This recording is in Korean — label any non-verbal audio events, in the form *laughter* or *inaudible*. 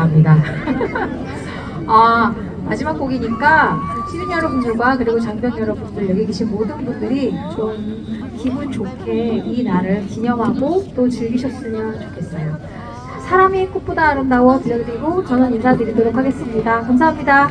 감사합니다. 아, *laughs* 마지막 곡이니까 시민 여러분들과 그리고 장병 여러분들 여기 계신 모든 분들이 좀 기분 좋게 이 날을 기념하고 또 즐기셨으면 좋겠어요. 사람이 꽃보다 아름다워 들려드리고 저는 인사드리도록 하겠습니다. 감사합니다.